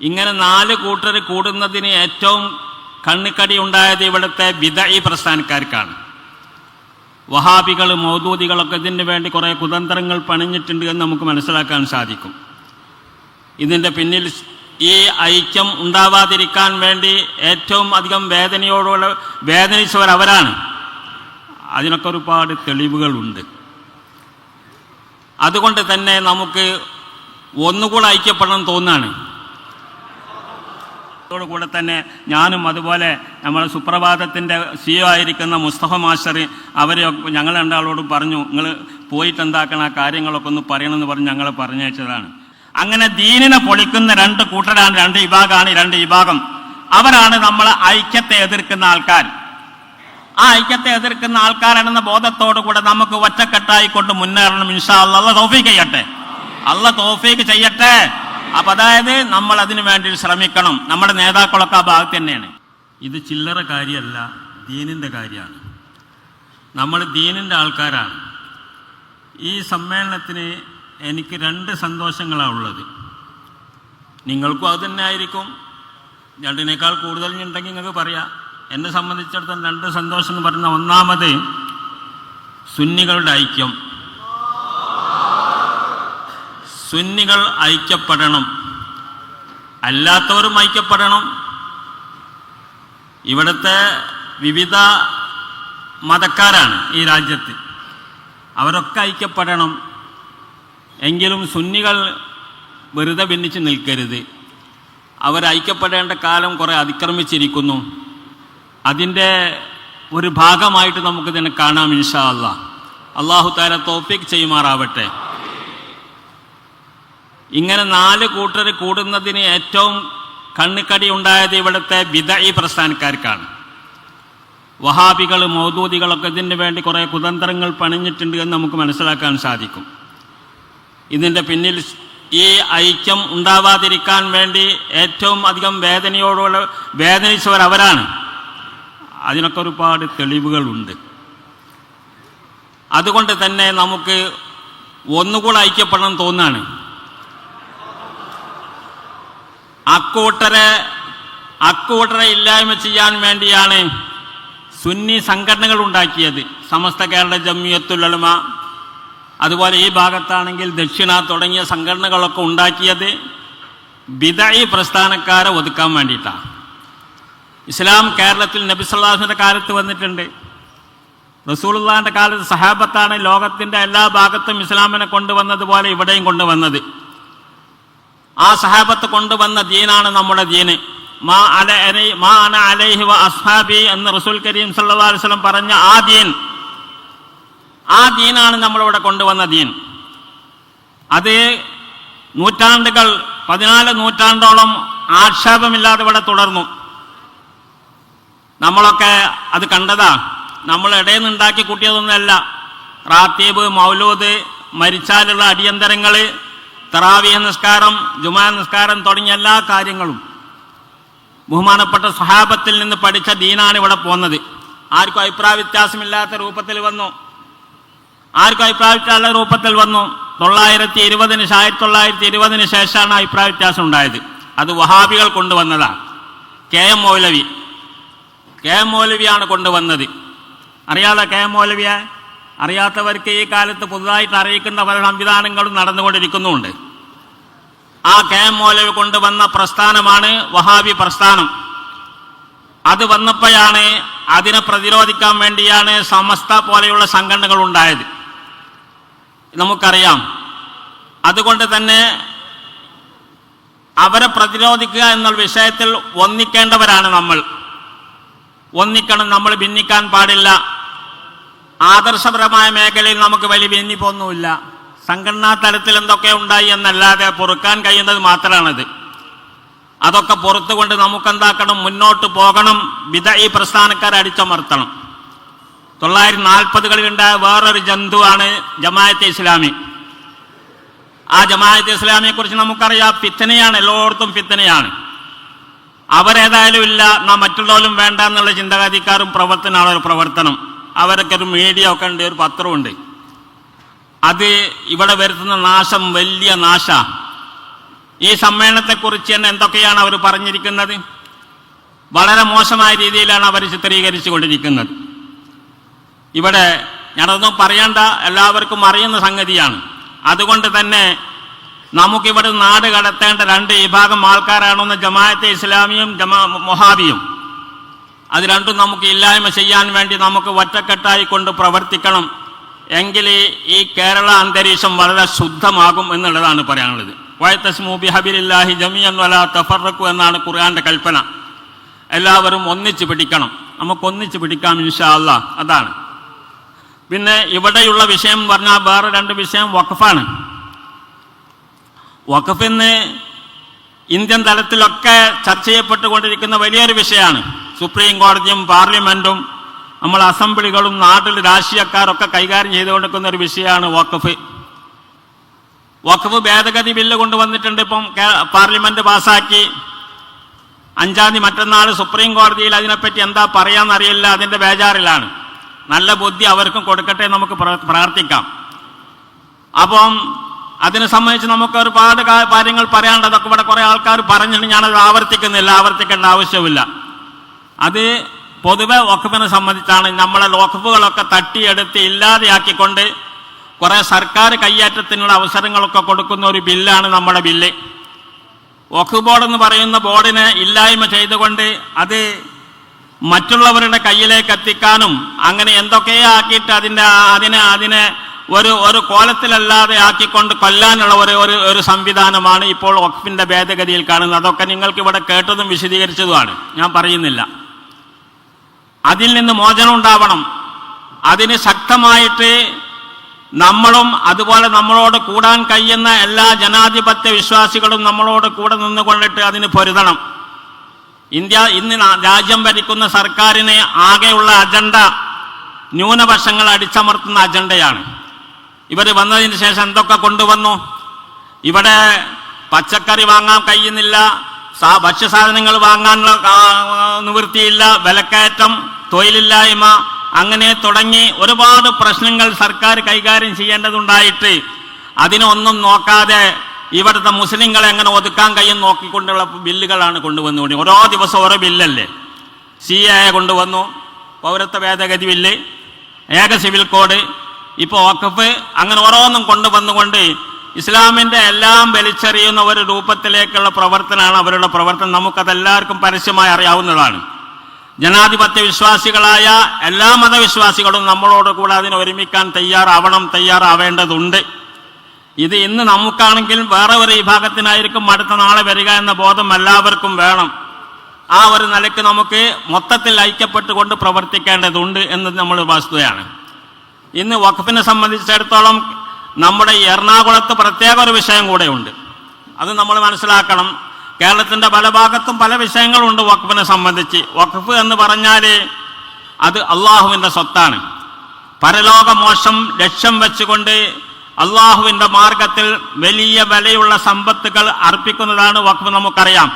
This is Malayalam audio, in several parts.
ഇങ്ങനെ നാല് കൂട്ടർ കൂടുന്നതിന് ഏറ്റവും കണ്ണിക്കടി ഉണ്ടായത് ഇവിടുത്തെ വിദയി പ്രസ്ഥാനക്കാർക്കാണ്. വഹാബികൾ മൗദൂദികളൊക്കെ ഇതിന് വേണ്ടി കുറേ കുതന്ത്രങ്ങൾ പണിഞ്ഞിട്ടുണ്ട് എന്ന് നമുക്ക് മനസ്സിലാക്കാൻ സാധിക്കും. ഇതിന്റെ പിന്നിൽ ഈ ഐക്യം ഉണ്ടാവാതിരിക്കാൻ വേണ്ടി ഏറ്റവും അധികം വേദനയോടുള്ള വേദനിച്ചവർ അവരാണ് അതിനൊക്കെ ഒരുപാട് തെളിവുകളുണ്ട്. അതുകൊണ്ട് തന്നെ നമുക്ക് ഒന്നുകൂടെ ഐക്യപ്പെടണം തോന്നാണ്. കൂടെ തന്നെ ഞാനും അതുപോലെ നമ്മുടെ സുപ്രഭാതത്തിന്റെ സിഒ ആയിരിക്കുന്ന മുസ്തഫ മാസ്റ്റർ അവരെ ഞങ്ങൾ രണ്ടാളോട് പറഞ്ഞു നിങ്ങൾ പോയിട്ട് എന്താക്കണം ആ കാര്യങ്ങളൊക്കെ ഒന്ന് പറയണമെന്ന് പറഞ്ഞ് ഞങ്ങൾ പറഞ്ഞയച്ചതാണ്. അങ്ങനെ ദീനിനെ പൊളിക്കുന്ന രണ്ട് കൂട്ടരാണ് രണ്ട് വിഭാഗമാണ് രണ്ട് വിഭാഗം. അവരാണ് നമ്മൾ ഐക്യത്തെ എതിർക്കുന്ന ആൾക്കാർ. ആ ഐക്യത്തെ എതിർക്കുന്ന ആൾക്കാരാണെന്ന ബോധത്തോടു കൂടെ നമുക്ക് ഒറ്റക്കെട്ടായി കൊണ്ട് മുന്നേറണം ഇൻഷാ അല്ല. തോഫീക്ക് ചെയ്യട്ടെ. അല്ല തോഫീക്ക് ചെയ്യട്ടെ. അപ്പൊ അതായത് നമ്മൾ അതിന് വേണ്ടി ശ്രമിക്കണം. നമ്മുടെ നേതാക്കളൊക്കെ ആ ഭാഗത്ത് തന്നെയാണ്. ഇത് ചില്ലറ കാര്യമല്ല ദീനിന്റെ കാര്യമാണ്. നമ്മൾ ദീനിന്റെ ആൾക്കാരാണ്. ഈ സമ്മേളനത്തിന് എനിക്ക് രണ്ട് സന്തോഷങ്ങളാണ് ഉള്ളത്. നിങ്ങൾക്കും അത് തന്നെ ആയിരിക്കും. രണ്ടിനേക്കാൾ കൂടുതൽ ഉണ്ടെങ്കിൽ നിങ്ങൾക്ക് പറയാം. എന്നെ സംബന്ധിച്ചിടത്തോളം രണ്ട് സന്തോഷം എന്ന് പറയുന്ന ഒന്നാമത് സുന്നികളുടെ ഐക്യം. സുന്നികൾ ഐക്യപ്പെടണം. അല്ലാത്തവരും ഐക്യപ്പെടണം. ഇവിടുത്തെ വിവിധ മതക്കാരാണ് ഈ രാജ്യത്ത്. അവരൊക്കെ ഐക്യപ്പെടണം. എങ്കിലും സുന്നികൾ വെറുതെ ഭിന്നിച്ച് നിൽക്കരുത്. അവർ ഐക്യപ്പെടേണ്ട കാലം കുറേ അതിക്രമിച്ചിരിക്കുന്നു. അതിന്റെ ഒരു ഭാഗമായിട്ട് നമുക്കിതിനെ കാണാം ഇൻഷാ അള്ളാഹ് അള്ളാഹു താര തോഫിക് ചെയ്യുമാറാവട്ടെ. ഇങ്ങനെ നാല് കൂട്ടർ കൂടുന്നതിന് ഏറ്റവും കണ്ണിക്കടി ഉണ്ടായത് ഇവിടുത്തെ വിദയി പ്രസ്ഥാനക്കാർക്കാണ്. വഹാബികൾ മൗദൂദികളൊക്കെ ഇതിന് വേണ്ടി കുറേ കുതന്ത്രങ്ങൾ പണിഞ്ഞിട്ടുണ്ട് എന്ന് നമുക്ക് മനസ്സിലാക്കാൻ സാധിക്കും. ഇതിന്റെ പിന്നിൽ ഈ ഐക്യം ഉണ്ടാവാതിരിക്കാൻ വേണ്ടി ഏറ്റവും അധികം വേദനയോടുള്ള വേദനിച്ചവർ അവരാണ് അതിനൊക്കെ ഒരുപാട് തെളിവുകളുണ്ട്. അതുകൊണ്ട് തന്നെ നമുക്ക് ഒന്നുകൂടെ ഐക്യപ്പെടണം തോന്നാണ്. അക്കൂട്ടരെ അക്കൂട്ടരെ ഇല്ലായ്മ ചെയ്യാൻ വേണ്ടിയാണ് സുന്നി സംഘടനകൾ ഉണ്ടാക്കിയത്. സമസ്ത കേരള ജമിയത്തുലമ അതുപോലെ ഈ ഭാഗത്താണെങ്കിൽ ദക്ഷിണ തുടങ്ങിയ സംഘടനകളൊക്കെ ഉണ്ടാക്കിയത് ബിദായി പ്രസ്ഥാനക്കാരെ ഒതുക്കാൻ വേണ്ടിയിട്ടാണ് ഇസ്ലാം കേരളത്തിൽ നബിസ്വല്ലാഹിന്റെ കാലത്ത് വന്നിട്ടുണ്ട്. റസൂലുള്ളാഹിന്റെ കാലത്ത് സഹാബത്താണ് ലോകത്തിന്റെ എല്ലാ ഭാഗത്തും ഇസ്ലാമിനെ കൊണ്ടുവന്നതുപോലെ ഇവിടെയും കൊണ്ടുവന്നത്. ആ സഹാബത്ത് കൊണ്ടുവന്ന ദീനാണ് നമ്മുടെ ദീന്. മാ അല മാ അന അലൈഹി വ അസ്ഹാബി എന്ന് റസൂൽ കരീം അലൈഹി വസല്ലം പറഞ്ഞ ആ ദീൻ. ആ ദീനാണ് നമ്മളിവിടെ കൊണ്ടുവന്ന ദീൻ. അത് നൂറ്റാണ്ടുകൾ പതിനാല് നൂറ്റാണ്ടോളം ആക്ഷേപമില്ലാതെ ഇവിടെ തുടർന്നു. നമ്മളൊക്കെ അത് കണ്ടതാ. നമ്മൾ ഇടയിൽ നിന്ന് ഉണ്ടാക്കി കൂട്ടിയതൊന്നുമല്ല. റാത്തീബ് മൗലൂദ് മരിച്ചാലുള്ള അടിയന്തരങ്ങൾ തറാവിയ നിസ്കാരം ജുമാ നിസ്കാരം തുടങ്ങിയ എല്ലാ കാര്യങ്ങളും ബഹുമാനപ്പെട്ട സഹാബത്തിൽ നിന്ന് പഠിച്ച ദീനാണ് ഇവിടെ പോന്നത്. ആർക്കും അഭിപ്രായ വ്യത്യാസമില്ലാത്ത രൂപത്തിൽ വന്നു. ആർക്കും അഭിപ്രായ വ്യത്യാസ രൂപത്തിൽ വന്നു. തൊള്ളായിരത്തി ഇരുപതിന് ആയിരത്തി തൊള്ളായിരത്തി ഇരുപതിന് ശേഷമാണ് അഭിപ്രായ വ്യത്യാസം ഉണ്ടായത്. അത് വഹാബികൾ കൊണ്ടുവന്നതാണ് K M Moulavi. K M മൗലവിയാണ് കൊണ്ടുവന്നത്. അറിയാലോ കെ എം മൗലവിയെ? അറിയാത്തവർക്ക് ഈ കാലത്ത് പുതുതായിട്ട് അറിയിക്കുന്ന പല സംവിധാനങ്ങളും നടന്നുകൊണ്ടിരിക്കുന്നുണ്ട്. ആ കെ എം മോലവ് കൊണ്ടുവന്ന പ്രസ്ഥാനമാണ് വഹാബി പ്രസ്ഥാനം. അത് വന്നപ്പോഴാണ് അതിനെ പ്രതിരോധിക്കാൻ വേണ്ടിയാണ് സമസ്ത പോലെയുള്ള സംഘടനകൾ ഉണ്ടായത്. നമുക്കറിയാം. അതുകൊണ്ട് തന്നെ അവരെ പ്രതിരോധിക്കുക എന്ന വിഷയത്തിൽ ഒന്നിക്കേണ്ടവരാണ് നമ്മൾ. ഒന്നിക്കണം നമ്മൾ ഭിന്നിക്കാൻ പാടില്ല. ആദർശപരമായ മേഖലയിൽ നമുക്ക് വലിയ വെന്നിപ്പൊന്നുമില്ല സംഘടനാ തലത്തിൽ എന്തൊക്കെ ഉണ്ടായി എന്നല്ലാതെ പൊറുക്കാൻ കഴിയുന്നത് മാത്രമാണത്. അതൊക്കെ പുറത്തുകൊണ്ട് നമുക്കെന്താക്കണം? മുന്നോട്ട് പോകണം. വിധ ഈ പ്രസ്ഥാനക്കാരെ അടിച്ചമർത്തണം. തൊള്ളായിരത്തി നാൽപ്പതുകളിൽ ഉണ്ടായ വേറൊരു ജന്തുവാണ് ജമായത്തെ ഇസ്ലാമി. ആ ജമായത്ത് ഇസ്ലാമിയെ കുറിച്ച് നമുക്കറിയാം. ഫിത്തനയാണ്. എല്ലായിടത്തും ഫിത്തനയാണ്. അവരേതായാലും ഇല്ല. നാം മറ്റുള്ളവരും വേണ്ട എന്നുള്ള ചിന്താഗതിക്കാരും പ്രവർത്തനമാണ് ഒരു പ്രവർത്തനം. അവരൊക്കെ ഒരു മീഡിയ ഒക്കെ ഉണ്ട് ഒരു പത്രമുണ്ട്. അത് ഇവിടെ വരുത്തുന്ന നാശം വലിയ നാശ. ഈ സമ്മേളനത്തെക്കുറിച്ച് തന്നെ എന്തൊക്കെയാണ് അവർ പറഞ്ഞിരിക്കുന്നത്? വളരെ മോശമായ രീതിയിലാണ് അവർ ചിത്രീകരിച്ചു കൊണ്ടിരിക്കുന്നത് ഇവിടെ ഞാനതൊന്നും പറയേണ്ട എല്ലാവർക്കും അറിയുന്ന സംഗതിയാണ്. അതുകൊണ്ട് തന്നെ നമുക്കിവിടെ നാട് കടത്തേണ്ട രണ്ട് വിഭാഗം ആൾക്കാരാണെന്ന് ജമാഅത്തെ ഇസ്ലാമിയും ജമാ മൊഹാബിയും. അത് രണ്ടും നമുക്ക് ഇല്ലായ്മ ചെയ്യാൻ വേണ്ടി നമുക്ക് ഒറ്റക്കെട്ടായി കൊണ്ട് പ്രവർത്തിക്കണം. എങ്കിൽ ഈ കേരള അന്തരീക്ഷം വളരെ ശുദ്ധമാകും എന്നുള്ളതാണ് പറയാനുള്ളത്. വയത്തസ്മൂബി ഹബിലില്ലാഹി ജമിയൻ വല എന്നാണ് ഖുർആന്റെ കൽപ്പന. എല്ലാവരും ഒന്നിച്ച് പിടിക്കണം. നമുക്ക് ഒന്നിച്ച് പിടിക്കാം ഇൻഷാ അല്ലാ അതാണ്. പിന്നെ ഇവിടെയുള്ള വിഷയം പറഞ്ഞാൽ വേറെ രണ്ട് വിഷയം വഖഫാണ്. വഖഫിന്ന് ഇന്ത്യൻ തലത്തിലൊക്കെ ചർച്ച ചെയ്യപ്പെട്ടുകൊണ്ടിരിക്കുന്ന വലിയൊരു വിഷയമാണ്. സുപ്രീം കോടതിയും പാർലമെന്റും നമ്മൾ അസംബ്ലികളും നാട്ടിൽ രാഷ്ട്രീയക്കാരൊക്കെ കൈകാര്യം ചെയ്തു കൊടുക്കുന്ന ഒരു വിഷയമാണ് വഖഫ്. വഖഫ് ഭേദഗതി ബില്ല് കൊണ്ടുവന്നിട്ടുണ്ട് ഇപ്പം പാർലമെന്റ് പാസാക്കി അഞ്ചാം തീയതി മറ്റന്നാൾ സുപ്രീം കോടതിയിൽ അതിനെപ്പറ്റി എന്താ പറയാമെന്നറിയില്ല അതിന്റെ ബേജാറിലാണ്. നല്ല ബുദ്ധി അവർക്കും കൊടുക്കട്ടെ നമുക്ക് പ്രാർത്ഥിക്കാം. അപ്പം അതിനെ സംബന്ധിച്ച് നമുക്ക് ഒരുപാട് കാര്യങ്ങൾ പറയാനുണ്ട്. അതൊക്കെ ഇവിടെ കുറെ ആൾക്കാർ പറഞ്ഞിട്ട് ഞാനത് ആവർത്തിക്കുന്നില്ല ആവർത്തിക്കേണ്ട ആവശ്യമില്ല അത് പൊതുവെ വഖഫിനെ സംബന്ധിച്ചാണ്. നമ്മളെ വഖഫുകളൊക്കെ തട്ടിയെടുത്ത് ഇല്ലാതെയാക്കിക്കൊണ്ട് കുറെ സർക്കാർ കയ്യേറ്റത്തിനുള്ള അവസരങ്ങളൊക്കെ കൊടുക്കുന്ന ഒരു ബില്ലാണ് നമ്മുടെ ബില്ല്. വഖഫ് ബോർഡ് എന്ന് പറയുന്ന ബോർഡിനെ ഇല്ലായ്മ ചെയ്തുകൊണ്ട് അത് മറ്റുള്ളവരുടെ കയ്യിലേക്ക് എത്തിക്കാനും അങ്ങനെ എന്തൊക്കെയോ ആക്കിയിട്ട് അതിന്റെ അതിനെ അതിനെ ഒരു ഒരു കോലത്തിലല്ലാതെ ആക്കിക്കൊണ്ട് കൊല്ലാനുള്ള ഒരു ഒരു ഒരു സംവിധാനമാണ് ഇപ്പോൾ വഖഫിന്റെ ഭേദഗതിയിൽ കാണുന്നത്. അതൊക്കെ നിങ്ങൾക്ക് ഇവിടെ കേട്ടതും വിശദീകരിച്ചതുമാണ്. ഞാൻ പറയുന്നില്ല. അതിൽ നിന്ന് മോചനം ഉണ്ടാവണം. അതിന് ശക്തമായിട്ട് നമ്മളും അതുപോലെ നമ്മളോട് കൂടാൻ കഴിയുന്ന എല്ലാ ജനാധിപത്യ വിശ്വാസികളും നമ്മളോട് കൂടെ നിന്നുകൊണ്ടിട്ട് അതിന് പൊരുതണം. ഇന്ത്യ ഇന്ന് രാജ്യം ഭരിക്കുന്ന സർക്കാരിന് ആകെയുള്ള അജണ്ട ന്യൂനപക്ഷങ്ങൾ അടിച്ചമർത്തുന്ന അജണ്ടയാണ്. ഇവർ വന്നതിന് ശേഷം എന്തൊക്കെ കൊണ്ടുവന്നു? ഇവിടെ പച്ചക്കറി വാങ്ങാൻ കഴിയുന്നില്ല ഭക്ഷ്യസാധനങ്ങൾ വാങ്ങാനുള്ള നിവൃത്തിയില്ല വിലക്കയറ്റം തൊഴിലില്ലായ്മ അങ്ങനെ തുടങ്ങി ഒരുപാട് പ്രശ്നങ്ങൾ സർക്കാർ കൈകാര്യം ചെയ്യേണ്ടതുണ്ടായിട്ട് അതിനൊന്നും നോക്കാതെ ഇവിടുത്തെ മുസ്ലിങ്ങളെ എങ്ങനെ ഒതുക്കാൻ കഴിയും നോക്കിക്കൊണ്ടുള്ള ബില്ലുകളാണ് കൊണ്ടുവന്നുകൊണ്ട് ഓരോ ദിവസം ഓരോ ബില്ലല്ലേ? സി എ കൊണ്ടുവന്നു. പൗരത്വ ഭേദഗതി ബില്ല് ഏക സിവിൽ കോഡ് ഇപ്പോൾ വഖഫ് അങ്ങനെ ഓരോന്നും കൊണ്ടുവന്നുകൊണ്ട് ഇസ്ലാമിന്റെ എല്ലാം വലിച്ചെറിയുന്ന ഒരു രൂപത്തിലേക്കുള്ള പ്രവർത്തനമാണ് അവരുടെ പ്രവർത്തനം. നമുക്കതെല്ലാവർക്കും പരസ്യമായി അറിയാവുന്നതാണ്. ജനാധിപത്യ വിശ്വാസികളായ എല്ലാ മതവിശ്വാസികളും നമ്മളോട് കൂടെ അതിനെ ഒരുമിക്കാൻ തയ്യാറാവണം തയ്യാറാവേണ്ടതുണ്ട്. ഇത് ഇന്ന് നമുക്കാണെങ്കിലും വേറെ ഒരു വിഭാഗത്തിനായിരിക്കും അടുത്ത നാളെ വരിക എന്ന ബോധം എല്ലാവർക്കും വേണം. ആ ഒരു നിലയ്ക്ക് നമുക്ക് മൊത്തത്തിൽ ഐക്യപ്പെട്ടുകൊണ്ട് പ്രവർത്തിക്കേണ്ടതുണ്ട് എന്നത് നമ്മൾ വസ്തുതയാണ്. ഇന്ന് വഖഫിനെ സംബന്ധിച്ചിടത്തോളം നമ്മുടെ എറണാകുളത്ത് പ്രത്യേക ഒരു വിഷയം കൂടെയുണ്ട്. അത് നമ്മൾ മനസ്സിലാക്കണം. കേരളത്തിന്റെ പല ഭാഗത്തും പല വിഷയങ്ങളുണ്ട് വഖഫിനെ സംബന്ധിച്ച്. വഖഫ് എന്ന് പറഞ്ഞാൽ അത് അള്ളാഹുവിന്റെ സ്വത്താണ്. പരലോകമോശം ലക്ഷ്യം വെച്ചുകൊണ്ട് അള്ളാഹുവിന്റെ മാർഗത്തിൽ വലിയ വിലയുള്ള സമ്പത്തുകൾ അർപ്പിക്കുന്നതാണ് വഖഫ് നമുക്കറിയാം.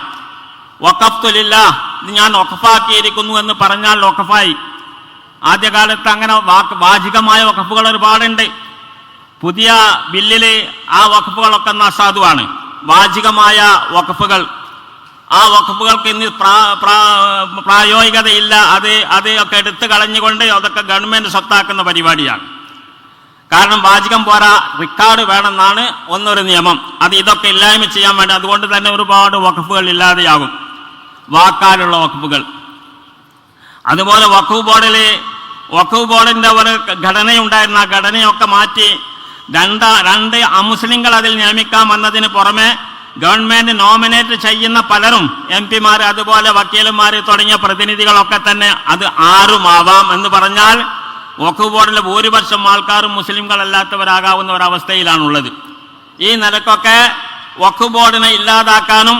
വഖഫ്തുലില്ല ഇത് ഞാൻ വഖഫാക്കിയിരിക്കുന്നു എന്ന് പറഞ്ഞാൽ വഖഫായി. ആദ്യകാലത്ത് അങ്ങനെ വാചികമായ വഖഫുകൾ ഒരുപാടുണ്ട്. പുതിയ ബില്ലിൽ ആ വഖഫുകളൊക്കെ നസാധുവാണ് വാചികമായ വഖഫുകൾ ആ വഖഫുകൾക്ക് ഇന്ന് പ്രാ- പ്രാ- പ്രായോഗികതയില്ല. അത് അത് ഒക്കെ എടുത്തു കളഞ്ഞുകൊണ്ട് അതൊക്കെ ഗവൺമെന്റ് സ്വത്താക്കുന്ന പരിപാടിയാണ്. കാരണം വാചകം പോരാ റിക്കാർഡ് വേണമെന്നാണ് ഒന്നൊരു നിയമം. അത് ഇതൊക്കെ ഇല്ലായ്മ ചെയ്യാൻ വേണ്ടി അതുകൊണ്ട് തന്നെ ഒരുപാട് വഖഫുകൾ ഇല്ലാതെയാകും. വാക്കാലുള്ള വഖഫുകൾ. അതുപോലെ വഖഫ് ബോർഡിൽ വഖഫ് ബോർഡിന്റെ ഒരു ഘടനയുണ്ടായിരുന്ന. ആ ഘടനയൊക്കെ മാറ്റി രണ്ട് രണ്ട് അമുസ്ലിങ്ങൾ അതിൽ നിയമിക്കാം വന്നതിന് പുറമെ ഗവൺമെന്റ് നോമിനേറ്റ് ചെയ്യുന്ന പലരും എം പിമാർ അതുപോലെ വക്കീലന്മാർ തുടങ്ങിയ പ്രതിനിധികളൊക്കെ തന്നെ അത് ആറുമാവാം എന്ന് പറഞ്ഞാൽ വഖഫ് ബോർഡിലെ ഭൂരിപക്ഷം ആൾക്കാരും മുസ്ലിംകളല്ലാത്തവരാകാവുന്ന ഒരവസ്ഥയിലാണുള്ളത്. ഈ നിലക്കൊക്കെ വഖഫ് ബോർഡിനെ ഇല്ലാതാക്കാനും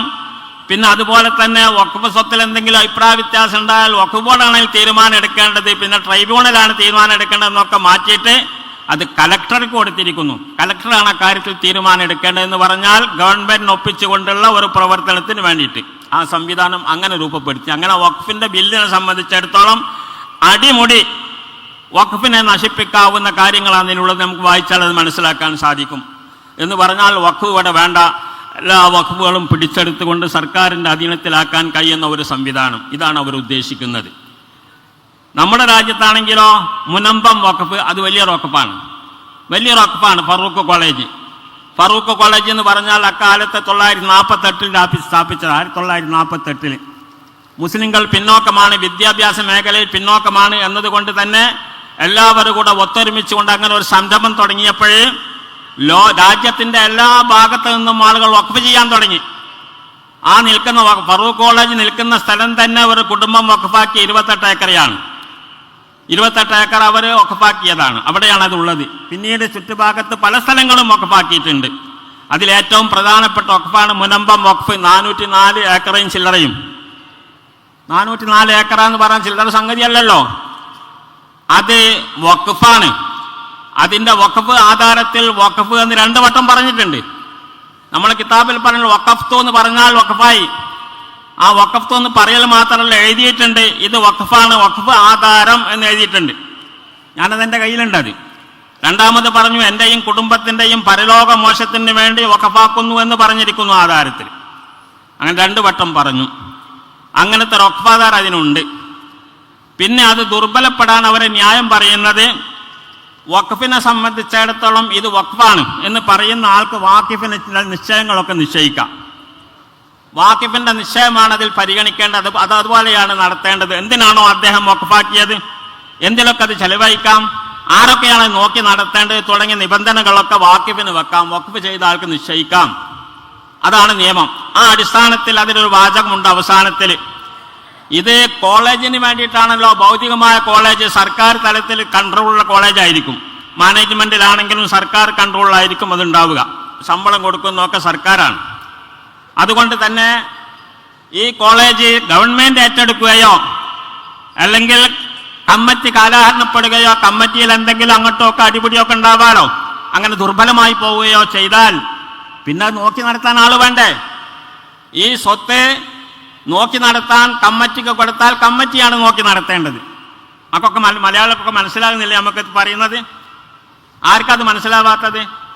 പിന്നെ അതുപോലെ തന്നെ വഖഫ് സ്വത്തിൽ എന്തെങ്കിലും അഭിപ്രായ വ്യത്യാസം ഉണ്ടായാൽ വഖഫ് ബോർഡാണ് തീരുമാനം എടുക്കേണ്ടത്. പിന്നെ ട്രൈബ്യൂണലാണ് തീരുമാനം എടുക്കേണ്ടതെന്നൊക്കെ മാറ്റിയിട്ട് അത് കലക്ടർക്ക് കൊടുത്തിരിക്കുന്നു. കലക്ടറാണ് അക്കാര്യത്തിൽ തീരുമാനം എടുക്കേണ്ടതെന്ന് പറഞ്ഞാൽ ഗവൺമെന്റിന് ഒപ്പിച്ചുകൊണ്ടുള്ള ഒരു പ്രവർത്തനത്തിന് വേണ്ടിയിട്ട്. ആ സംവിധാനം അങ്ങനെ രൂപപ്പെടുത്തി. അങ്ങനെ വഖഫിന്റെ ബില്ലിനെ സംബന്ധിച്ചിടത്തോളം അടിമുടി വഖഫിനെ നശിപ്പിക്കാവുന്ന കാര്യങ്ങളാണ് ഇതിനുള്ളത്. നമുക്ക് വായിച്ചാൽ അത് മനസ്സിലാക്കാൻ സാധിക്കും. എന്ന് പറഞ്ഞാൽ വഖഫ് ഇവിടെ വേണ്ട. എല്ലാ വഖഫുകളും പിടിച്ചെടുത്തുകൊണ്ട് സർക്കാരിന്റെ അധീനത്തിലാക്കാൻ കഴിയുന്ന ഒരു സംവിധാനം. ഇതാണ് അവർ ഉദ്ദേശിക്കുന്നത്. നമ്മുടെ രാജ്യത്താണെങ്കിലോ മുനമ്പം വക്കഫ് അത് വലിയ റോക്കപ്പാണ് വലിയ റോക്കപ്പാണ് ഫറൂഖ് കോളേജ്. ഫറൂഖ് കോളേജ് എന്ന് പറഞ്ഞാൽ അക്കാലത്ത് തൊള്ളായിരത്തി നാൽപ്പത്തെട്ടിൽ സ്ഥാപിച്ചത്. ആയിരത്തി തൊള്ളായിരത്തി നാൽപ്പത്തെട്ടിൽ മുസ്ലിങ്ങൾ പിന്നോക്കമാണ് വിദ്യാഭ്യാസ മേഖലയിൽ പിന്നോക്കമാണ് എന്നതുകൊണ്ട് തന്നെ എല്ലാവരും കൂടെ ഒത്തൊരുമിച്ചുകൊണ്ട് അങ്ങനെ ഒരു സംരംഭം തുടങ്ങിയപ്പോഴേ ലോ രാജ്യത്തിന്റെ എല്ലാ ഭാഗത്തു നിന്നും ആളുകൾ വഖഫ് ചെയ്യാൻ തുടങ്ങി. ആ നിൽക്കുന്ന ഫറൂഖ് കോളേജ് നിൽക്കുന്ന സ്ഥലം തന്നെ ഒരു കുടുംബം വഖഫാക്കി ഇരുപത്തെട്ട് ഏക്കറയാണ്. ഇരുപത്തെട്ട് ഏക്കർ അവർ ഒക്കപ്പാക്കിയതാണ്. അവിടെയാണ് അത് പിന്നീട് ചുറ്റുഭാഗത്ത് പല സ്ഥലങ്ങളും ഒക്കപ്പാക്കിയിട്ടുണ്ട്. അതിലേറ്റവും പ്രധാനപ്പെട്ട ഒക്കപ്പാണ് മുനമ്പം വഖഫ് നാനൂറ്റി നാല് ഏക്കറയും ചില്ലറയും. നാനൂറ്റി നാല് ഏക്കറ എന്ന് പറയാൻ ചില്ലറ സംഗതിയല്ലല്ലോ അത് വഖഫാണ്. അതിന്റെ വഖഫ് ആധാരത്തിൽ വഖഫ് എന്ന് രണ്ട് വട്ടം പറഞ്ഞിട്ടുണ്ട്. നമ്മൾ കിതാബിൽ പറഞ്ഞ വഖഫ്തു എന്ന് പറഞ്ഞാൽ വഖഫായി. ആ വഖഫ് എന്ന് പറയൽ മാത്രമല്ല എഴുതിയിട്ടുണ്ട്. ഇത് വഖഫാണ്. വഖഫ് ആധാരം എന്ന് എഴുതിയിട്ടുണ്ട്. ഞാനത് എന്റെ കയ്യിലുണ്ട് അത്. രണ്ടാമത് പറഞ്ഞു എന്റെയും കുടുംബത്തിന്റെയും പരലോക മോശത്തിന് വേണ്ടി വഖഫാക്കുന്നു എന്ന് പറഞ്ഞിരിക്കുന്നു ആധാരത്തിൽ. അങ്ങനെ രണ്ട് വട്ടം പറഞ്ഞു. അങ്ങനത്തെ വഖഫാധാർ അതിനുണ്ട്. പിന്നെ അത് ദുർബലപ്പെടാൻ അവരെ ന്യായം പറയുന്നത് വഖഫിനെ സംബന്ധിച്ചിടത്തോളം ഇത് വഖഫാണ് എന്ന് പറയുന്ന ആൾക്ക് വാക്കിഫിന് നിശ്ചയങ്ങളൊക്കെ നിശ്ചയിക്കാം. വാക്കിഫിന്റെ നിശ്ചയമാണ് അതിൽ പരിഗണിക്കേണ്ടത്. അത് അതുപോലെയാണ് നടത്തേണ്ടത്. എന്തിനാണോ അദ്ദേഹം ഒക്കപ്പാക്കിയത് എന്തിലൊക്കെ അത് ചെലവഴിക്കാം? ആരൊക്കെയാണ് നോക്കി നടത്തേണ്ടത്? തുടങ്ങിയ നിബന്ധനകളൊക്കെ വാക്കിഫിന് വെക്കാം. വഖഫ് ചെയ്ത ആൾക്ക് നിശ്ചയിക്കാം. അതാണ് നിയമം. ആ അടിസ്ഥാനത്തിൽ അതിലൊരു വാചകമുണ്ട് അവസാനത്തിൽ. ഇത് കോളേജിന് വേണ്ടിയിട്ടാണല്ലോ. ഭൗതികമായ കോളേജ് സർക്കാർ തലത്തിൽ കൺട്രോളുള്ള കോളേജ് ആയിരിക്കും മാനേജ്മെന്റിലാണെങ്കിലും സർക്കാർ കൺട്രോളിലായിരിക്കും അതുണ്ടാവുക. ശമ്പളം കൊടുക്കുന്നതൊക്കെ സർക്കാരാണ്. അതുകൊണ്ട് തന്നെ ഈ കോളേജ് ഗവൺമെന്റ് ഏറ്റെടുക്കുകയോ അല്ലെങ്കിൽ കമ്മറ്റി കാലഹരണപ്പെടുകയോ കമ്മറ്റിയിൽ എന്തെങ്കിലും അങ്ങോട്ടോ ഒക്കെ അടിപിടിയൊക്കെ ഉണ്ടാവാനോ അങ്ങനെ ദുർബലമായി പോവുകയോ ചെയ്താൽ പിന്നെ നോക്കി നടത്താൻ ആൾ വേണ്ടേ? ഈ സ്വത്ത് നോക്കി നടത്താൻ കമ്മറ്റിക്ക് കൊടുത്താൽ കമ്മറ്റിയാണ് നോക്കി നടത്തേണ്ടത്. നമുക്കൊക്കെ മല- മലയാളമൊക്കെ മനസ്സിലാകുന്നില്ലേ നമുക്ക് പറയുന്നത്? ആർക്കത് മനസ്സിലാവാത്തത്?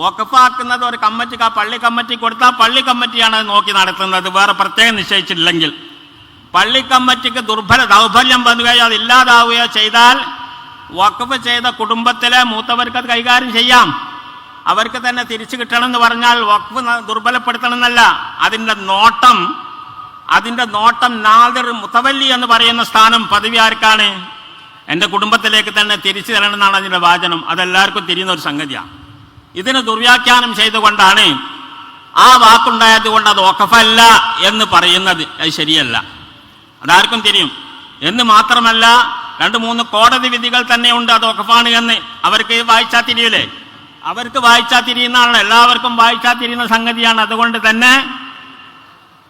വഖഫാക്കുന്നത് ഒരു കമ്മിറ്റിക്ക് ആ പള്ളി കമ്മിറ്റി കൊടുത്താൽ പള്ളി കമ്മിറ്റിയാണ് നോക്കി നടത്തുന്നത്. വേറെ പ്രത്യേകം നിശ്ചയിച്ചില്ലെങ്കിൽ പള്ളി കമ്മിറ്റിക്ക് ദുർബല ദൗർബല്യം വന്നുകയോ അത് ഇല്ലാതാവുകയോ ചെയ്താൽ വഖഫ് ചെയ്ത കുടുംബത്തിലെ മൂത്തവർക്ക് അത് കൈകാര്യം ചെയ്യാം. അവർക്ക് തന്നെ തിരിച്ചു കിട്ടണം എന്ന് പറഞ്ഞാൽ വഖഫ് ദുർബലപ്പെടുത്തണമെന്നല്ല. അതിന്റെ നോട്ടം അതിന്റെ നോട്ടം നാദിർ മുത്തവല്ലി എന്ന് പറയുന്ന സ്ഥാനം പദവി ആർക്കാണ്? എന്റെ കുടുംബത്തിലേക്ക് തന്നെ തിരിച്ചു തരണം എന്നാണ് അതിന്റെ വാചനം. അതെല്ലാവർക്കും തിരിയുന്ന ഒരു സംഗതിയാണ്. ഇതിന് ദുർവ്യാഖ്യാനം ചെയ്തുകൊണ്ടാണ് ആ വാക്കുണ്ടായത് കൊണ്ട് അത് ഒക്കഫല്ല എന്ന് പറയുന്നത്. അത് ശരിയല്ല. അതാർക്കും തിരിയും. എന്ന് മാത്രമല്ല രണ്ട് മൂന്ന് കോടതി വിധികൾ തന്നെ ഉണ്ട് അത് ഒക്കഫാണ് എന്ന്. അവർക്ക് വായിച്ചാൽ തിരിയില്ലേ അവർക്ക് വായിച്ചാൽ തിരിയുന്നതാണ് എല്ലാവർക്കും വായിച്ചാൽ തിരിയുന്ന സംഗതിയാണ്. അതുകൊണ്ട് തന്നെ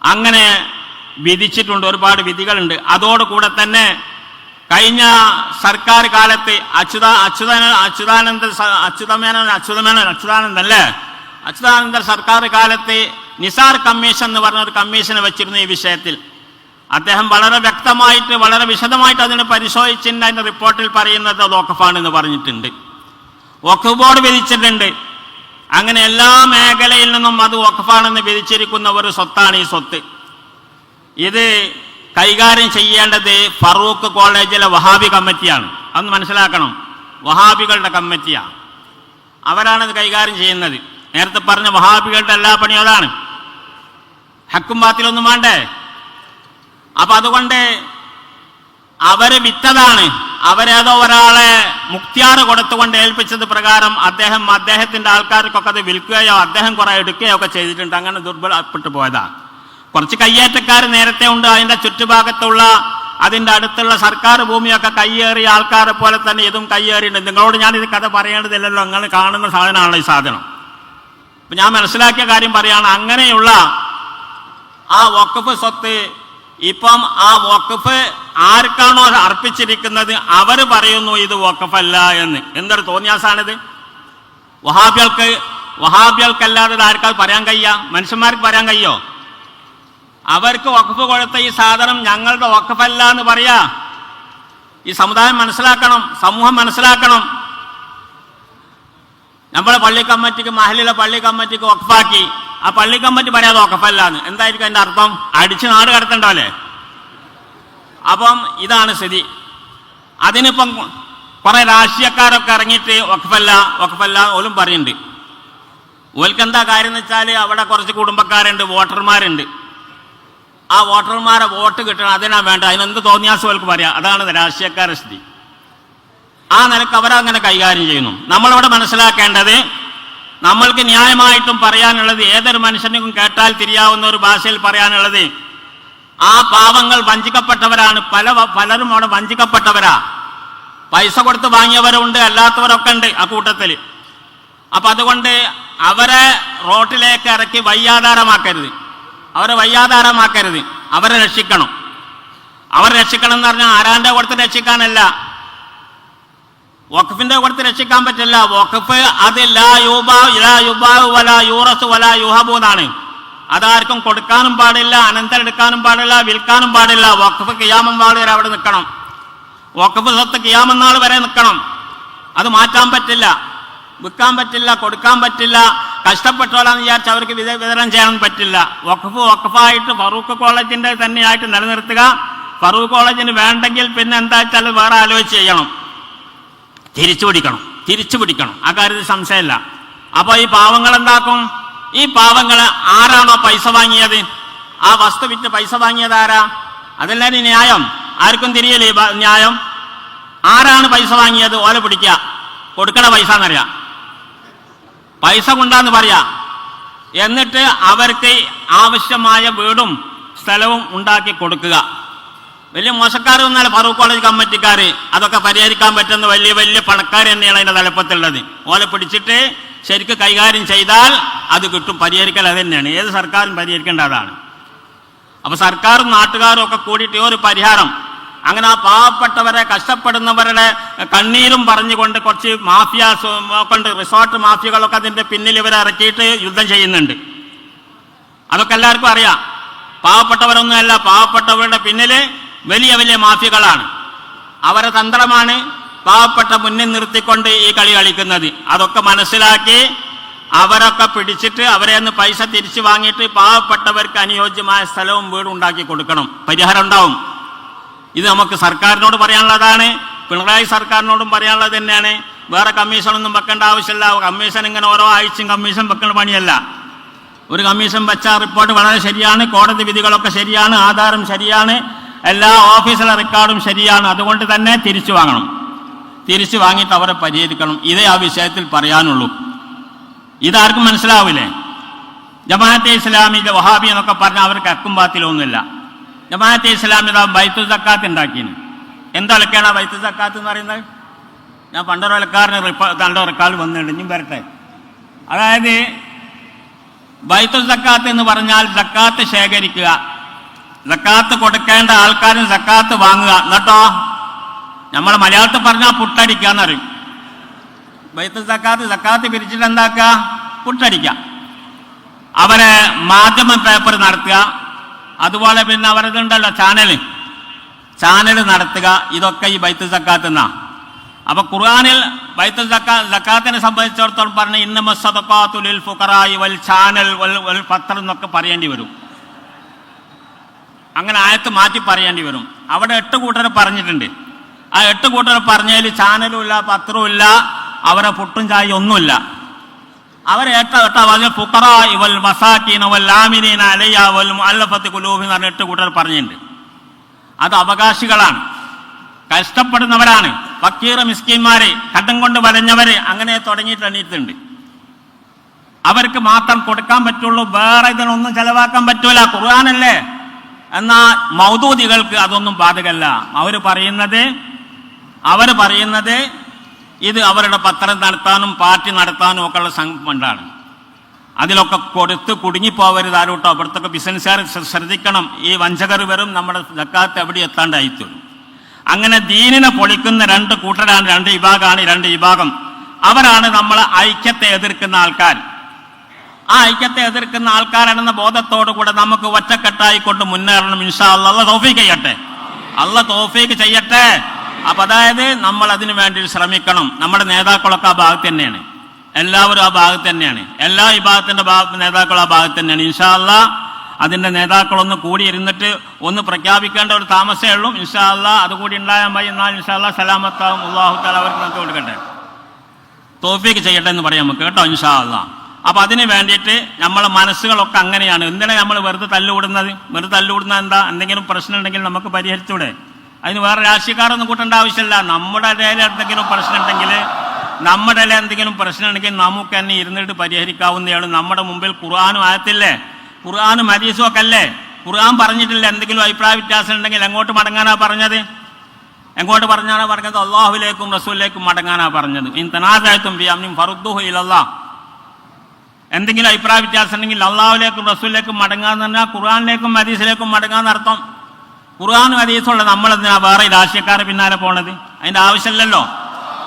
അങ്ങനെ വിധിച്ചിട്ടുണ്ട്. ഒരുപാട് വിധികളുണ്ട്. അതോടുകൂടെ തന്നെ കഴിഞ്ഞ സർക്കാർ കാലത്ത് അച്യുത അച്യുത അച്യുതാനന്ദ അച്യുതമേനൻ അച്യുതമേനോൻ അച്യുതാനന്ദൻ അല്ലേ അച്യുതാനന്ദ സർക്കാർ കാലത്ത് നിസാർ കമ്മീഷൻ എന്ന് പറഞ്ഞ ഒരു കമ്മീഷനെ വെച്ചിരുന്നു ഈ വിഷയത്തിൽ. അദ്ദേഹം വളരെ വ്യക്തമായിട്ട് വളരെ വിശദമായിട്ട് അതിനെ പരിശോധിച്ചിട്ടുണ്ട്. അതിന്റെ റിപ്പോർട്ടിൽ പറയുന്നത് എന്ന് പറഞ്ഞിട്ടുണ്ട്. വോക്കഫ് ബോർഡ് വിധിച്ചിട്ടുണ്ട്. അങ്ങനെ എല്ലാ മേഖലയിൽ നിന്നും അത് വഖഫാണെന്ന് വിധിച്ചിരിക്കുന്ന ഒരു സ്വത്താണ് ഈ സ്വത്ത്. ഇത് കൈകാര്യം ചെയ്യേണ്ടത് ഫറൂഖ് കോളേജിലെ വഹാബി കമ്മിറ്റിയാണ്. അതൊന്ന് മനസ്സിലാക്കണം. വഹാബികളുടെ കമ്മിറ്റിയാണ് അവരാണത് കൈകാര്യം ചെയ്യുന്നത്. നേരത്തെ പറഞ്ഞ വഹാബികളുടെ എല്ലാ പണിയും അതാണ്. ഹക്കും ബാത്തിലൊന്നും വേണ്ടേ? അപ്പൊ അതുകൊണ്ട് അവർ വിറ്റതാണ്. അവരേതോ ഒരാളെ മുക്തിയാറ് കൊടുത്തുകൊണ്ട് ഏൽപ്പിച്ചത് പ്രകാരം അദ്ദേഹം അദ്ദേഹത്തിന്റെ ആൾക്കാർക്കൊക്കെ അത് വിൽക്കുകയോ അദ്ദേഹം കുറെ എടുക്കുകയോ ഒക്കെ ചെയ്തിട്ടുണ്ട്. അങ്ങനെ ദുർബലപ്പെട്ടു പോയതാണ് കുറച്ച് കയ്യേറ്റക്കാർ നേരത്തെ ഉണ്ട്. അതിന്റെ ചുറ്റുഭാഗത്തുള്ള അതിന്റെ അടുത്തുള്ള സർക്കാർ ഭൂമിയൊക്കെ കയ്യേറിയ ആൾക്കാരെ പോലെ തന്നെ ഇതും കയ്യേറിയിട്ടുണ്ട്. നിങ്ങളോട് ഞാൻ ഇത് കഥ പറയേണ്ടതില്ലല്ലോ. നിങ്ങൾ കാണുന്ന സാധനമാണല്ലോ ഈ സാധനം. അപ്പൊ ഞാൻ മനസ്സിലാക്കിയ കാര്യം പറയാണ് അങ്ങനെയുള്ള ആ വക്കഫ് സ്വത്ത് ഇപ്പം ആ വക്കഫ് ആർക്കാണോ അർപ്പിച്ചിരിക്കുന്നത്? അവർ പറയുന്നു ഇത് വക്കഫല്ല എന്ന്. എന്തൊരു തോന്നിയാസാണിത്? വഹാബികൾക്ക് വഹാബികൾക്കല്ലാതെ ആർക്കാൾ ആർക്കാ പറയാൻ കഴിയ? മനുഷ്യന്മാർക്ക് പറയാൻ കഴിയോ? അവർക്ക് വഖഫ് കൊടുത്ത ഈ സാധനം ഞങ്ങളുടെ വഖഫല്ല എന്ന് പറയാ. ഈ സമുദായം മനസ്സിലാക്കണം സമൂഹം മനസ്സിലാക്കണം. നമ്മളെ പള്ളി കമ്മിറ്റിക്ക് മഹലിലെ പള്ളി കമ്മിറ്റിക്ക് വഖഫാക്കി. ആ പള്ളി കമ്മിറ്റി പറയാതെ എന്ന്. എന്തായിരിക്കും അതിന്റെ അർത്ഥം? അടിച്ച് നാട് കടത്തണ്ടല്ലേ അപ്പം ഇതാണ് സ്ഥിതി. അതിനിപ്പം കുറെ രാഷ്ട്രീയക്കാരൊക്കെ ഇറങ്ങിയിട്ട് വഖഫല്ല വഖഫല്ല ഓലും പറയുന്നുണ്ട്. ഓൽക്ക് എന്താ കാര്യം എന്ന് വെച്ചാൽ അവിടെ കുറച്ച് കുടുംബക്കാരുണ്ട് വോട്ടർമാരുണ്ട്. ആ വോട്ടർമാരെ വോട്ട് കിട്ടണം അതിനാ വേണ്ട അതിനെന്ത് തോന്നിയാസം അവർക്ക് പറയാം. അതാണ് രാഷ്ട്രീയക്കാരുടെ സ്ഥിതി. ആ നിലയ്ക്ക് അവരങ്ങനെ കൈകാര്യം ചെയ്യുന്നു. നമ്മളിവിടെ മനസ്സിലാക്കേണ്ടത് നമ്മൾക്ക് ന്യായമായിട്ടും പറയാനുള്ളത് ഏതൊരു മനുഷ്യനും കേട്ടാൽ തിരിയാവുന്ന ഒരു ഭാഷയിൽ പറയാനുള്ളത് ആ പാവങ്ങൾ വഞ്ചിക്കപ്പെട്ടവരാണ്. പല പലരും അവിടെ വഞ്ചിക്കപ്പെട്ടവരാ. പൈസ കൊടുത്ത് വാങ്ങിയവരുണ്ട് അല്ലാത്തവരൊക്കെ ഉണ്ട് ആ കൂട്ടത്തിൽ അപ്പൊ അതുകൊണ്ട് അവരെ റോട്ടിലേക്ക് ഇറക്കി വയ്യാധാരമാക്കരുത് അവരെ വയ്യാതാരമാക്കരുത്. അവരെ രക്ഷിക്കണം. അവരെ രക്ഷിക്കണം എന്ന് പറഞ്ഞാൽ ആരാന്റെ കൊടുത്ത് രക്ഷിക്കാനല്ല. വഖഫിന്റെ കൊടുത്ത് രക്ഷിക്കാൻ പറ്റില്ല. വഖഫ് അത് ലാ യൂബാ ലാ യുബാവ് വല യൂറസ് വല യുഹബു എന്നാണ്. അതാർക്കും കൊടുക്കാനും പാടില്ല അനന്തരം എടുക്കാനും പാടില്ല വിൽക്കാനും പാടില്ല. വഖഫ് കിയാമം വാളി വരെ അവിടെ നിൽക്കണം. വഖഫ് സ്വത്ത് നാൾ വരെ നിൽക്കണം. അത് മാറ്റാൻ പറ്റില്ല. വിൽക്കാൻ പറ്റില്ല കൊടുക്കാൻ പറ്റില്ല. കഷ്ടപ്പെട്ടോലാന്ന് വിചാരിച്ച് അവർക്ക് വിത- വിതരണം ചെയ്യാൻ പറ്റില്ല. വഖഫ് വഖഫായിട്ട് ഫറൂഖ് കോളേജിന്റെ തന്നെയായിട്ട് നിലനിർത്തുക. ഫറൂഖ് കോളേജിന് വേണ്ടെങ്കിൽ പിന്നെ എന്താ വെച്ചാൽ വേറെ ആലോചിച്ച് ചെയ്യണം. തിരിച്ചു പിടിക്കണം. തിരിച്ചു പിടിക്കണം. ആ കാര്യത്തിൽ സംശയമില്ല. അപ്പോൾ ഈ പാവങ്ങൾ എന്താക്കും? ഈ പാവങ്ങൾ ആരാണോ പൈസ വാങ്ങിയത്? ആ വസ്തു വിറ്റ് പൈസ വാങ്ങിയത് ആരാ? അതല്ലേ ന്യായം? ആർക്കും തിരിയല്ലേ ന്യായം? ആരാണ് പൈസ വാങ്ങിയത്? ഓല പിടിക്കുക. കൊടുക്കണ പൈസ എന്നറിയാം. പൈസ കൊണ്ടാന്ന് പറയാ. എന്നിട്ട് അവർക്ക് ആവശ്യമായ വീടും സ്ഥലവും ഉണ്ടാക്കി കൊടുക്കുക. വലിയ മോശക്കാർ വന്നാൽ ഫറൂഖ് കോളേജ് കമ്മിറ്റിക്കാർ അതൊക്കെ പരിഹരിക്കാൻ പറ്റുന്ന വലിയ വലിയ പണക്കാർ തന്നെയാണ് അതിന്റെ തലപ്പത്തുള്ളത്. ഓലെ പിടിച്ചിട്ട് ശരിക്ക് കൈകാര്യം ചെയ്താൽ അത് കിട്ടും. പരിഹരിക്കൽ അത് തന്നെയാണ്. ഏത് സർക്കാരും പരിഹരിക്കേണ്ട അതാണ്. അപ്പോൾ സർക്കാരും നാട്ടുകാരും ഒക്കെ കൂടിയിട്ട് ഒരു പരിഹാരം അങ്ങനെ ആ പാവപ്പെട്ടവരെ കഷ്ടപ്പെടുന്നവരുടെ കണ്ണീരും പറഞ്ഞുകൊണ്ട് കുറച്ച് മാഫിയ കൊണ്ട് റിസോർട്ട് മാഫിയകളൊക്കെ അതിന്റെ പിന്നിൽ ഇവരെ ഇറക്കിയിട്ട് യുദ്ധം ചെയ്യുന്നുണ്ട്. അതൊക്കെ എല്ലാവർക്കും അറിയാം. പാവപ്പെട്ടവരൊന്നുമല്ല പാവപ്പെട്ടവരുടെ പിന്നിൽ വലിയ വലിയ മാഫിയകളാണ്. അവരെ തന്ത്രമാണ് പാവപ്പെട്ട മുന്നിൽ നിർത്തിക്കൊണ്ട് ഈ കളി കളിക്കുന്നത്. അതൊക്കെ മനസ്സിലാക്കി അവരൊക്കെ പിടിച്ചിട്ട് അവരെ നിന്ന് പൈസ തിരിച്ചു വാങ്ങിയിട്ട് പാവപ്പെട്ടവർക്ക് അനുയോജ്യമായ സ്ഥലവും വീടും ഉണ്ടാക്കി കൊടുക്കണം. പരിഹാരം ഉണ്ടാവും. ഇത് നമുക്ക് സർക്കാരിനോട് പറയാനുള്ളതാണ്. പിണറായി സർക്കാരിനോടും പറയാനുള്ളത് തന്നെയാണ്. വേറെ കമ്മീഷനൊന്നും വെക്കേണ്ട ആവശ്യമില്ല. കമ്മീഷൻ ഇങ്ങനെ ഓരോ ആഴ്ചയും കമ്മീഷൻ വെക്കുന്ന പണിയല്ല. ഒരു കമ്മീഷൻ വെച്ച റിപ്പോർട്ട് വളരെ ശരിയാണ്. കോടതി വിധികളൊക്കെ ശരിയാണ്. ആധാരം ശരിയാണ്. എല്ലാ ഓഫീസിലെ റെക്കോർഡും ശരിയാണ്. അതുകൊണ്ട് തന്നെ തിരിച്ചു വാങ്ങണം. തിരിച്ചു വാങ്ങിയിട്ട് അവരെ പരിഹരിക്കണം. ഇതേ ആ വിഷയത്തിൽ പറയാനുള്ളൂ. ഇതാർക്കും മനസ്സിലാവില്ലേ? ജമാഅത്തെ ഇസ്ലാമിന്റെ വഹാബി എന്നൊക്കെ പറഞ്ഞാൽ അവർക്ക് അക്കും പാത്തിലൊന്നുമില്ല ജമാഅത്തെ ഇസ്ലാമി ഇതാ ബൈത്തു സക്കാത്ത് ഉണ്ടാക്കിന്. ആ ബൈത്തു സക്കാത്ത് എന്ന് പറയുന്നത്? ഞാൻ പണ്ടൊരക്കാരന് തണ്ട റെക്കാർഡ് വന്നിട്ടുണ്ട് ഇനിയും വരട്ടെ. അതായത് ബൈത്തു സക്കാത്ത് എന്ന് പറഞ്ഞാൽ സക്കാത്ത് ശേഖരിക്കുക സക്കാത്ത് കൊടുക്കേണ്ട ആൾക്കാരും സക്കാത്ത് വാങ്ങുക. എന്നിട്ടോ? നമ്മൾ മലയാളത്തിൽ പറഞ്ഞാൽ പുട്ടടിക്കുക എന്നറിയും. ബൈത്തുൽ സക്കാത്ത് സക്കാത്ത് പിരിച്ചിട്ട് എന്താക്കുക? പുട്ടടിക്കുക. അവരെ മാധ്യമ പേപ്പർ നടത്തുക. അതുപോലെ പിന്നെ അവരതുണ്ടല്ലോ ചാനൽ ചാനൽ നടത്തുക ഇതൊക്കെ ഈ ബൈത്ത് സക്കാത്ത് എന്നാ അപ്പൊ ഖുർആാനിൽ ബൈത്ത് സക്കാ സക്കാത്തിനെ സംബന്ധിച്ചിടത്തോളം പറഞ്ഞ ഇന്നമ സദഖാത്തുലിൽ ഫുഖറായി വൽ ചാനൽ വൽ വൽ പത്രം എന്നൊക്കെ പറയേണ്ടി വരും. അങ്ങനെ ആയത്ത് മാറ്റി പറയേണ്ടി വരും. അവിടെ എട്ട് കൂട്ടർ പറഞ്ഞിട്ടുണ്ട്. ആ എട്ട് കൂട്ടർ പറഞ്ഞതിൽ ചാനലും ഇല്ല പത്രവും ഇല്ല അവരെ പുട്ടും ചായ ഒന്നുമില്ല. അവരെ എട്ട എട്ട പറഞ്ഞ ഇവൽ മസാക്കീന വൽ ആമിനീന അലയ്യ വൽ അല്ലഫത്ത് കുലൂബി എന്ന് പറഞ്ഞ എട്ട് കൂട്ടർ പറഞ്ഞിട്ടുണ്ട്. അത് അവകാശികളാണ്. കഷ്ടപ്പെടുന്നവരാണ്. ഫക്കീർ മിസ്കിന്മാര് കടം കൊണ്ട് വരഞ്ഞവര് അങ്ങനെ തുടങ്ങിയിട്ട് എണീറ്റുണ്ട് അവർക്ക് മാത്രം കൊടുക്കാൻ പറ്റുള്ളൂ. വേറെ ഇതിനൊന്നും ചെലവാക്കാൻ പറ്റൂല. ഖുർആാനല്ലേ? എന്നാ മൗദൂദികൾക്ക് അതൊന്നും ബാധകല്ല. അവർ പറയുന്നത് അവർ പറയുന്നത് ഇത് അവരുടെ പത്രം നടത്താനും പാർട്ടി നടത്താനും ഒക്കെ ഉള്ള സംഘമുണ്ടാണ് അതിലൊക്കെ കൊടുത്ത് കുടുങ്ങിപ്പോവരുത് ആരോട്ടോ? അവിടുത്തെ ബിസിനസ്സുകാർ ശ്ര- ശ്രദ്ധിക്കണം. ഈ വഞ്ചകർ വരും നമ്മുടെ ജക്കാത്ത് എവിടെ എത്താണ്ടായിത്തീരും അങ്ങനെ ദീനിനെ പൊളിക്കുന്ന രണ്ട് കൂട്ടരാണ് രണ്ട് വിഭാഗമാണ് രണ്ട് വിഭാഗം. അവരാണ് നമ്മളെ ഐക്യത്തെ എതിർക്കുന്ന ആൾക്കാർ ആ ഐക്യത്തെ എതിർക്കുന്ന ആൾക്കാരാണെന്ന ബോധത്തോടു കൂടെ നമുക്ക് ഒറ്റക്കെട്ടായിക്കൊണ്ട് മുന്നേറണം. ഇൻഷാ അല്ല. തോഫീക്ക് ചെയ്യട്ടെ. അല്ല തോഫീക്ക് ചെയ്യട്ടെ. അപ്പൊ അതായത് നമ്മൾ അതിനു വേണ്ടി ശ്രമിക്കണം. നമ്മുടെ നേതാക്കളൊക്കെ ആ ഭാഗത്ത് തന്നെയാണ്. എല്ലാവരും ആ ഭാഗത്ത് തന്നെയാണ്. എല്ലാ വിഭാഗത്തിന്റെ ഭാഗത്ത് നേതാക്കളും ആ ഭാഗത്ത് തന്നെയാണ്. ഇൻഷാല്ല അതിന്റെ നേതാക്കളൊന്ന് കൂടി ഇരുന്നിട്ട് ഒന്ന് പ്രഖ്യാപിക്കേണ്ട ഒരു താമസമേ ഉള്ളൂ. ഇൻഷാല്ല അതുകൂടി ഉണ്ടായാൽ മതി. എന്നാൽ ഇൻഷാല്ല സലാമത്താവും. അള്ളാഹു താല അവർക്ക് നമുക്ക് കൊടുക്കട്ടെ. തോഫിക്ക് ചെയ്യട്ടെ എന്ന് പറയാം നമുക്ക് കേട്ടോ ഇൻഷാല്ല അപ്പൊ അതിന് വേണ്ടിയിട്ട് നമ്മളെ മനസ്സുകളൊക്കെ അങ്ങനെയാണ്. എന്തിനാണ് നമ്മൾ വെറുതെ തല്ലുകൂടുന്നത്? വെറുതെ തല്ലുകൂടുന്നത് എന്താ? എന്തെങ്കിലും പ്രശ്നം ഉണ്ടെങ്കിൽ നമുക്ക് പരിഹരിച്ചൂടെ? അതിന് വേറെ രാഷ്ട്രീയക്കാരൊന്നും കൂട്ടേണ്ട ആവശ്യമില്ല. നമ്മുടെ ഇടയിൽ എന്തെങ്കിലും പ്രശ്നം ഉണ്ടെങ്കിൽ നമ്മുടെ ഇടയിൽ എന്തെങ്കിലും പ്രശ്നം ഉണ്ടെങ്കിൽ നമുക്ക് തന്നെ ഇരുന്നിട്ട് പരിഹരിക്കാവുന്നതാണ്. നമ്മുടെ മുമ്പിൽ ഖുർആാനും ആയത്തില്ലേ? ഖുർആാനും ഹദീസും ഒക്കെ അല്ലേ? ഖുർആൻ പറഞ്ഞിട്ടില്ല. എന്തെങ്കിലും അഭിപ്രായ വ്യത്യാസം ഉണ്ടെങ്കിൽ എങ്ങോട്ട് മടങ്ങാനാ പറഞ്ഞത്? എങ്ങോട്ട് പറഞ്ഞാണോ പറഞ്ഞത്? അള്ളാഹുലേക്കും റസൂലിലേക്കും മടങ്ങാനാ പറഞ്ഞത്. ഇൻ തനാസായത്തും ബിയാമിനും ഫറുദ്ദുഹു ഇലല്ലാ. എന്തെങ്കിലും അഭിപ്രായ വ്യത്യാസം ഉണ്ടെങ്കിൽ അള്ളാഹുലേക്കും റസൂലിലേക്കും മടങ്ങാന്ന് പറഞ്ഞാൽ ഖുർആാനിലേക്കും ഹദീസിലേക്കും മടങ്ങാന്ന് അർത്ഥം. ഖുർആാനും ഹദീസുള്ള നമ്മളെന്തിനാ വേറെ രാഷ്ട്രീയക്കാരെ പിന്നാലെ പോണത്? അതിന്റെ ആവശ്യമില്ലല്ലോ.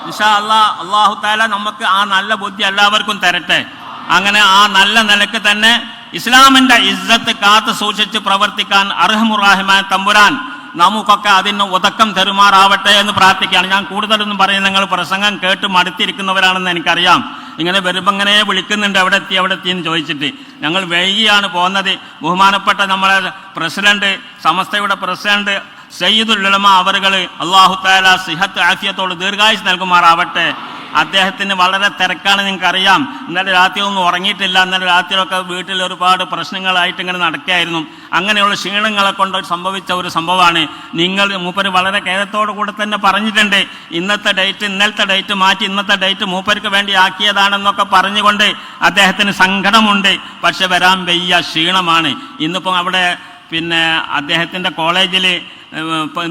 ഇൻഷാ അള്ളാ അള്ളാഹു താല നമുക്ക് ആ നല്ല ബുദ്ധി എല്ലാവർക്കും തരട്ടെ. അങ്ങനെ ആ നല്ല നിലയ്ക്ക് തന്നെ ഇസ്ലാമിന്റെ ഇസ്സത്ത് കാത്തു സൂക്ഷിച്ച് പ്രവർത്തിക്കാൻ അർഹമുറാഹിമാൻ തമ്പുരാൻ നമുക്കൊക്കെ അതിന് ഉതക്കം തെരുമാറാവട്ടെ എന്ന് പ്രാർത്ഥിക്കുകയാണ്. ഞാൻ കൂടുതലൊന്നും പറയുന്നത് നിങ്ങൾ പ്രസംഗം കേട്ട് മടുത്തിരിക്കുന്നവരാണെന്ന് എനിക്കറിയാം. ഇങ്ങനെ വരുമ്പോൾ ഇങ്ങനെ വിളിക്കുന്നുണ്ട് അവിടെ എത്തി അവിടെ എത്തി എന്ന് ചോദിച്ചിട്ട്. ഞങ്ങൾ വൈകിയാണ് പോകുന്നത് ബഹുമാനപ്പെട്ട നമ്മളെ പ്രസിഡന്റ് സമസ്തയുടെ പ്രസിഡന്റ് സയ്യിദുൽ ഉലമ അവറുകൾ അള്ളാഹു താല സിഹത്ത് ആഫിയത്തോട് ദീർഘായുസ് നൽകുമാറാവട്ടെ. അദ്ദേഹത്തിന് വളരെ തിരക്കാണ് നിങ്ങൾക്ക് അറിയാം ഇന്നലെ രാത്രി ഒന്നും ഉറങ്ങിയിട്ടില്ല. ഇന്നലെ രാത്രിയൊക്കെ വീട്ടിൽ ഒരുപാട് പ്രശ്നങ്ങളായിട്ട് ഇങ്ങനെ നടക്കുകയായിരുന്നു. അങ്ങനെയുള്ള ക്ഷീണങ്ങളെ കൊണ്ട് സംഭവിച്ച ഒരു സംഭവമാണ്. നിങ്ങൾ മൂപ്പര് വളരെ ഖേദത്തോടു കൂടെ തന്നെ പറഞ്ഞിട്ടുണ്ട്. ഇന്നത്തെ ഡേറ്റ് ഇന്നലത്തെ ഡേറ്റ് മാറ്റി ഇന്നത്തെ ഡേറ്റ് മൂപ്പർക്ക് വേണ്ടി ആക്കിയതാണെന്നൊക്കെ പറഞ്ഞുകൊണ്ട് അദ്ദേഹത്തിന് സങ്കടമുണ്ട്. പക്ഷെ വരാൻ വയ്യ ക്ഷീണമാണ്. ഇന്നിപ്പം അവിടെ പിന്നെ അദ്ദേഹത്തിന്റെ കോളേജിൽ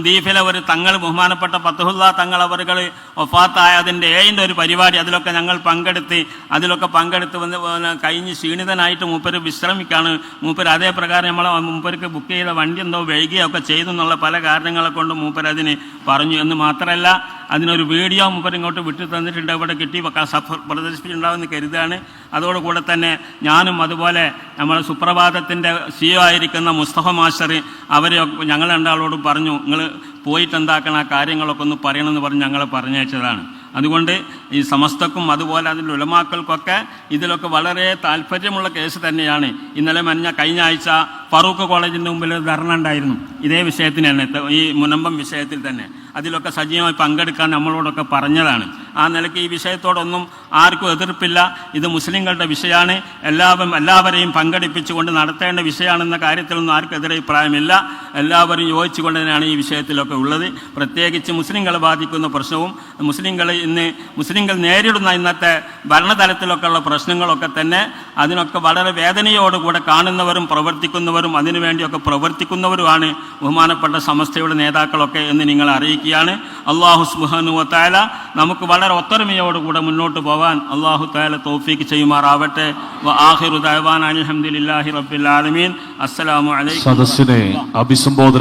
ദീപിലെ ഒരു തങ്ങൾ ബഹുമാനപ്പെട്ട പത്തുഹുല്ല തങ്ങൾ അവറുകൾ ഒഫാത്തായതിന്റെ ഏഴിന്റെ ഒരു പരിപാടി അതിലൊക്കെ ഞങ്ങൾ പങ്കെടുത്ത് അതിലൊക്കെ പങ്കെടുത്ത് വന്ന് കഴിഞ്ഞ് ക്ഷീണിതനായിട്ട് മൂപ്പര് വിശ്രമിക്കാണ്. മൂപ്പര് അതേ പ്രകാരം നമ്മളെ മൂപ്പർക്ക് ബുക്ക് ചെയ്ത വണ്ടി എന്തോ വൈകിയൊക്കെ ചെയ്തു എന്നുള്ള പല കാരണങ്ങളെ കൊണ്ട് മൂപ്പര് അതിന് പറഞ്ഞു. എന്ന് മാത്രമല്ല അതിനൊരു വീഡിയോ മൂപ്പർ ഇങ്ങോട്ട് വിട്ടു തന്നിട്ടുണ്ട് ഇവിടെ കിട്ടി പ്രദർശിപ്പിച്ചിട്ടുണ്ടാവുമെന്ന് കരുതാണ് അതോടുകൂടെ തന്നെ ഞാനും അതുപോലെ നമ്മുടെ സുപ്രഭാതത്തിന്റെ സിഒ ആയിരിക്കുന്ന മുസ്തഫ മാസ്റ്റർ അവർ ഞങ്ങൾ രണ്ടാളോട് പറഞ്ഞു നിങ്ങൾ പോയിട്ട് എന്താക്കണം ആ കാര്യങ്ങളൊക്കെ ഒന്ന് പറയണമെന്ന് പറഞ്ഞ് ഞങ്ങളെ പറഞ്ഞയച്ചതാണ്. അതുകൊണ്ട് ഈ സമസ്തക്കും അതുപോലെ അതിന്റെ ഉലമാക്കൾക്കൊക്കെ ഇതിലൊക്കെ വളരെ താല്പര്യമുള്ള കേസ് തന്നെയാണ്. ഇന്നലെ മഞ്ഞ കഴിഞ്ഞ ആഴ്ച ഫറൂഖ് കോളേജിന്റെ മുമ്പിൽ ധർണ ഉണ്ടായിരുന്നു. ഇതേ വിഷയത്തിന് തന്നെ ഈ മുനമ്പം വിഷയത്തിൽ തന്നെ. അതിലൊക്കെ സജീവമായി പങ്കെടുക്കാൻ നമ്മളോടൊക്കെ പറഞ്ഞതാണ്. ആ നിലയ്ക്ക് ഈ വിഷയത്തോടൊന്നും ആർക്കും എതിർപ്പില്ല. ഇത് മുസ്ലിങ്ങളുടെ വിഷയമാണ്. എല്ലാവരും എല്ലാവരെയും പങ്കെടുപ്പിച്ചുകൊണ്ട് നടത്തേണ്ട വിഷയമാണെന്ന കാര്യത്തിലൊന്നും ആർക്കെതിരെ അഭിപ്രായമില്ല എല്ലാവരും യോജിച്ചുകൊണ്ട് തന്നെയാണ് ഈ വിഷയത്തിലൊക്കെ ഉള്ളത്. പ്രത്യേകിച്ച് മുസ്ലിങ്ങളെ ബാധിക്കുന്ന പ്രശ്നവും മുസ്ലിങ്ങൾ ഇന്ന് മുസ്ലിങ്ങൾ നേരിടുന്ന ഇന്നത്തെ ഭരണതലത്തിലൊക്കെ ഉള്ള പ്രശ്നങ്ങളൊക്കെ തന്നെ അതിനൊക്കെ വളരെ വേദനയോടുകൂടെ കാണുന്നവരും പ്രവർത്തിക്കുന്നവരും അതിനുവേണ്ടിയൊക്കെ പ്രവർത്തിക്കുന്നവരുമാണ് ബഹുമാനപ്പെട്ട സമസ്തയുടെ നേതാക്കളൊക്കെ എന്ന് നിങ്ങൾ അറിയിക്കുകയാണ്. അള്ളാഹു സുബാനു താല നമുക്ക് വളരെ ഒത്തൊരുമയോടുകൂടെ മുന്നോട്ട് പോവാൻ അള്ളാഹു താല തോഫീക്ക് ചെയ്യുമാറാവട്ടെ. ആഹിറു ദഅ്വാന അൽഹംദുലില്ലാഹി റബ്ബിൽ ആലമീൻ. അസ്സലാമു അലൈക്കും സദസ്സിനെ അഭിസംബോധന